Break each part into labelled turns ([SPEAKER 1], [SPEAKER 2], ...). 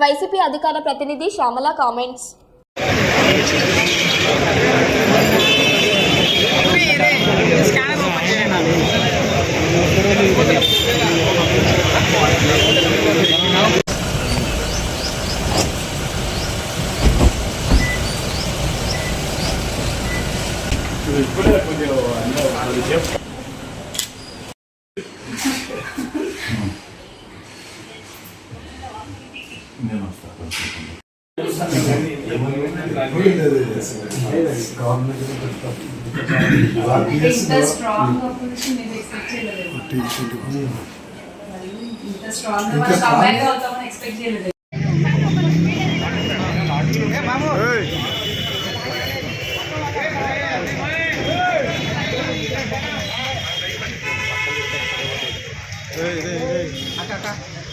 [SPEAKER 1] YCP అధికార ప్రతినిధి Shyamala comments.
[SPEAKER 2] ఇంత స్ట్రాంగ్ నేను ఎక్స్పెక్ట్ అక్క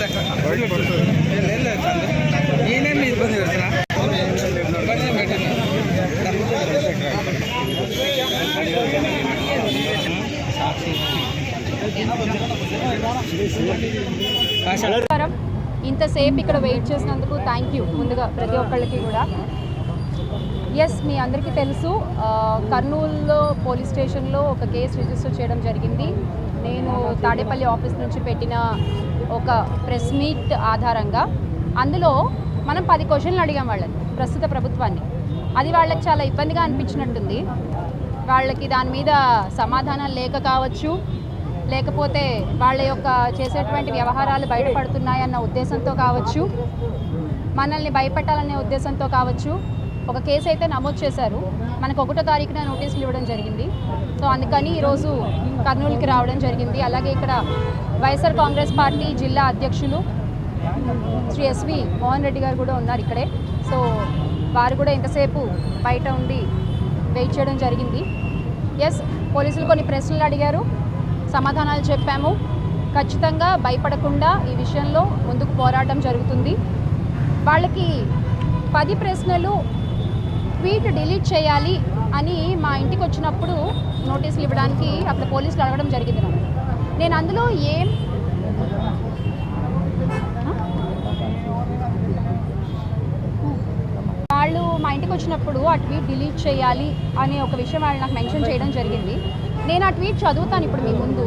[SPEAKER 2] గా మనం కంబైన్
[SPEAKER 3] ఇబ్బంది
[SPEAKER 4] ఇంతసేపు ఇక్కడ వెయిట్ చేసినందుకు థ్యాంక్ యూ ముందుగా ప్రతి ఒక్కళ్ళకి కూడా. ఎస్ మీ అందరికీ తెలుసు కర్నూలులో పోలీస్ స్టేషన్లో ఒక కేసు రిజిస్టర్ చేయడం జరిగింది. నేను తాడేపల్లి ఆఫీస్ నుంచి పెట్టిన ఒక ప్రెస్ మీట్ ఆధారంగా అందులో మనం పది క్వశ్చన్లు అడిగాం వాళ్ళని ప్రస్తుత ప్రభుత్వాన్ని. అది వాళ్ళకి చాలా ఇబ్బందిగా అనిపించినట్టుంది. వాళ్ళకి దాని మీద సమాధానం లేక కావచ్చు లేకపోతే వాళ్ళ యొక్క చేసేటువంటి వ్యవహారాలు బయటపడుతున్నాయన్న ఉద్దేశంతో కావచ్చు మనల్ని భయపెట్టాలనే ఉద్దేశంతో కావచ్చు ఒక కేసు అయితే నమోదు చేశారు. మనకు ఒకటో తారీఖున నోటీసులు ఇవ్వడం జరిగింది. సో అందుకని ఈరోజు కర్నూలుకి రావడం జరిగింది. అలాగే ఇక్కడ వైఎస్ఆర్ కాంగ్రెస్ పార్టీ జిల్లా అధ్యక్షులు శ్రీ ఎస్వి మోహన్ రెడ్డి గారు కూడా ఉన్నారు ఇక్కడే. సో వారు కూడా ఇంతసేపు బయట ఉండి వెయిట్ చేయడం జరిగింది. ఎస్ పోలీసులు కొన్ని ప్రశ్నలు అడిగారు. సమాధానాలు చెప్పాము. ఖచ్చితంగా భయపడకుండా ఈ విషయంలో ముందుకు పోరాటం జరుగుతుంది. వాళ్ళకి పది ప్రశ్నలు ట్వీట్ డిలీట్ చేయాలి అని మా ఇంటికి వచ్చినప్పుడు నోటీసులు ఇవ్వడానికి అక్కడ పోలీసులు అడగడం జరిగింది నాకు. నేను అందులో ఏం వాళ్ళు మా ఇంటికి వచ్చినప్పుడు ఆ ట్వీట్ డిలీట్ చేయాలి అనే ఒక విషయం వాళ్ళు నాకు మెన్షన్ చేయడం జరిగింది. నేను ఆ ట్వీట్ చదువుతాను ఇప్పుడు మీ ముందు.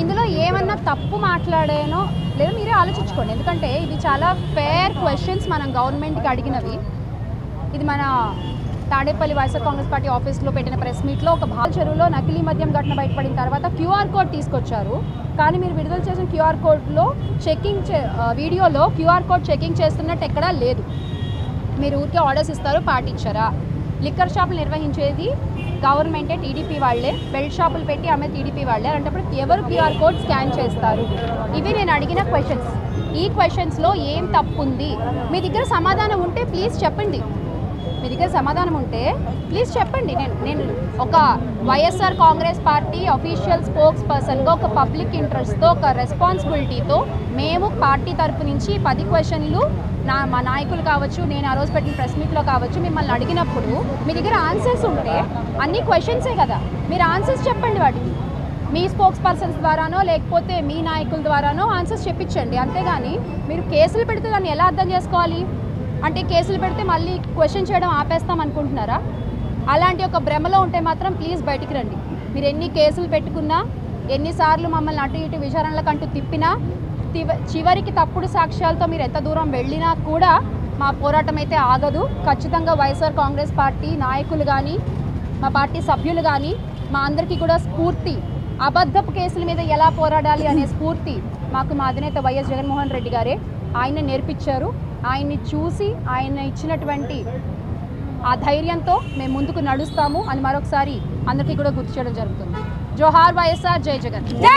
[SPEAKER 4] ఇందులో ఏమన్నా తప్పు మాట్లాడానో లేదా మీరే ఆలోచించుకోండి. ఎందుకంటే ఇది చాలా ఫేర్ క్వశ్చన్స్ మనం గవర్నమెంట్కి అడిగినవి. ఇది మన తాడేపల్లి వైఎస్ఆర్ కాంగ్రెస్ పార్టీ ఆఫీస్లో పెట్టిన ప్రెస్ మీట్లో ఒక భావ చెరువులో నకిలీ మద్యం ఘటన బయటపడిన తర్వాత క్యూఆర్ కోడ్ తీసుకొచ్చారు. కానీ మీరు విడుదల చేసిన క్యూఆర్ కోడ్లో చెకింగ్ చే వీడియోలో క్యూఆర్ కోడ్ చెకింగ్ చేస్తున్నట్టు ఎక్కడా లేదు. మీరు ఊరికే ఆర్డర్స్ ఇస్తారు పాటించరా. లిక్కర్ షాపులు నిర్వహించేది గవర్నమెంటే టీడీపీ వాళ్ళే. బెల్ట్ షాపులు పెట్టి ఆమె టీడీపీ వాళ్ళే. అలాంటప్పుడు ఎవరు క్యూఆర్ కోడ్ స్కాన్ చేస్తారు? ఇవి నేను అడిగిన క్వశ్చన్స్ ఈ క్వశ్చన్స్లో ఏం తప్పు ఉంది మీ దగ్గర సమాధానం ఉంటే ప్లీజ్ చెప్పండి. మీ దగ్గర సమాధానం ఉంటే ప్లీజ్ చెప్పండి. నేను నేను ఒక వైఎస్ఆర్ కాంగ్రెస్ పార్టీ అఫీషియల్ స్పోక్స్ పర్సన్గా ఒక పబ్లిక్ ఇంట్రెస్ట్తో ఒక రెస్పాన్సిబిలిటీతో మేము పార్టీ తరపు నుంచి పది క్వశ్చన్లు నా మా నాయకులు కావచ్చు నేను ఆ రోజు పెట్టిన ప్రెస్ మీట్లో కావచ్చు మిమ్మల్ని అడిగినప్పుడు మీ దగ్గర ఆన్సర్స్ ఉంటే అన్ని క్వశ్చన్సే కదా. మీరు ఆన్సర్స్ చెప్పండి వాటికి. మీ స్పోక్స్ పర్సన్స్ ద్వారానో లేకపోతే మీ నాయకుల ద్వారానో ఆన్సర్స్ చెప్పించండి. అంతేగాని మీరు కేసులు పెడితే దాన్ని ఎలా అర్థం చేసుకోవాలి? అంటే కేసులు పెడితే మళ్ళీ క్వశ్చన్ చేయడం ఆపేస్తాం అనుకుంటున్నారా? అలాంటి ఒక భ్రమలో ఉంటే మాత్రం ప్లీజ్ బయటికి రండి. మీరు ఎన్ని కేసులు పెట్టుకున్నా ఎన్నిసార్లు మమ్మల్ని అటు ఇటు విచారణలకంటూ తిప్పినా తివ- చివరికి తప్పుడు సాక్ష్యాలతో మీరు ఎంత దూరం వెళ్ళినా కూడా మా పోరాటం అయితే ఆగదు. ఖచ్చితంగా వైఎస్ఆర్ కాంగ్రెస్ పార్టీ నాయకులు కానీ మా పార్టీ సభ్యులు కానీ మా అందరికీ కూడా స్ఫూర్తి. అబద్ధపు కేసుల మీద ఎలా పోరాడాలి అనే స్ఫూర్తి మాకు మా అధినేత వైఎస్ జగన్మోహన్ రెడ్డి గారే. ఆయన నేర్పించారు. ఆయన్ని చూసి ఆయన ఇచ్చినటువంటి ఆ ధైర్యంతో మేము ముందుకు నడుస్తాము అని మరొకసారి అందరికీ కూడా గుర్తు చేయడం జరుగుతుంది. జోహార్ వైఎస్ఆర్ జై జగన్.